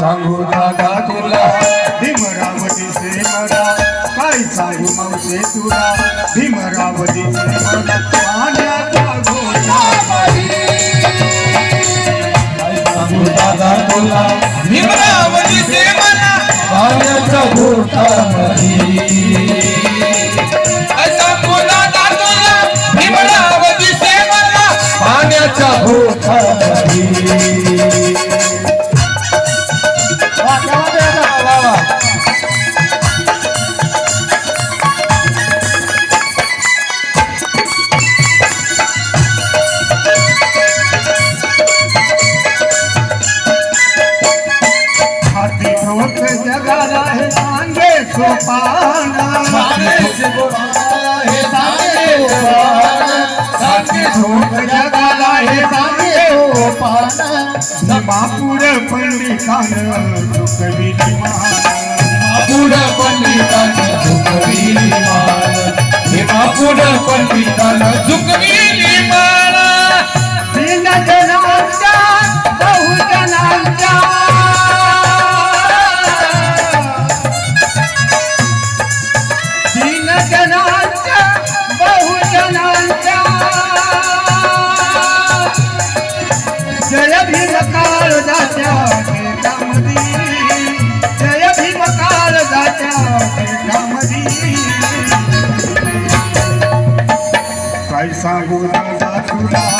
सांगू दादा तुला? भीमरावतीचे मला काय सांगू मावशे तुला? भीमरावतीचे मला पाण्याच्या घोटामध्ये काय सांगू दादा तुला? भीमरावतीचे मला पाण्याच्या सांगे सोपान हाती जगाला हे सांगे सोपान भीमापूर पंडितान. चुकविली मान पुढं पंडितानं झुकविली मान हेमा पुढं पंडितानं झुकविली तुला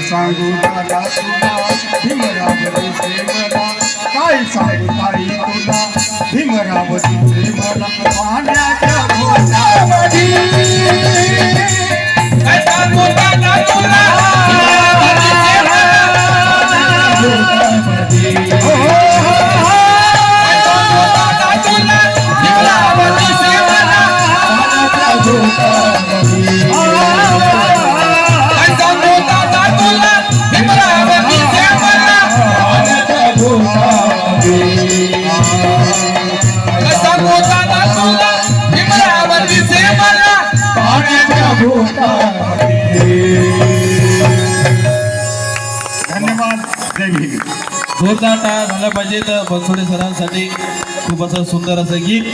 सांगू दादा तुला भीमरावतीचे मला काय सांगू ताई तुला? भीमरावती मला जोरदार टाळा झाला पाहिजे तर पाहिजेत बनसोडे सरांसाठी खूप असं सुंदर असं गीत.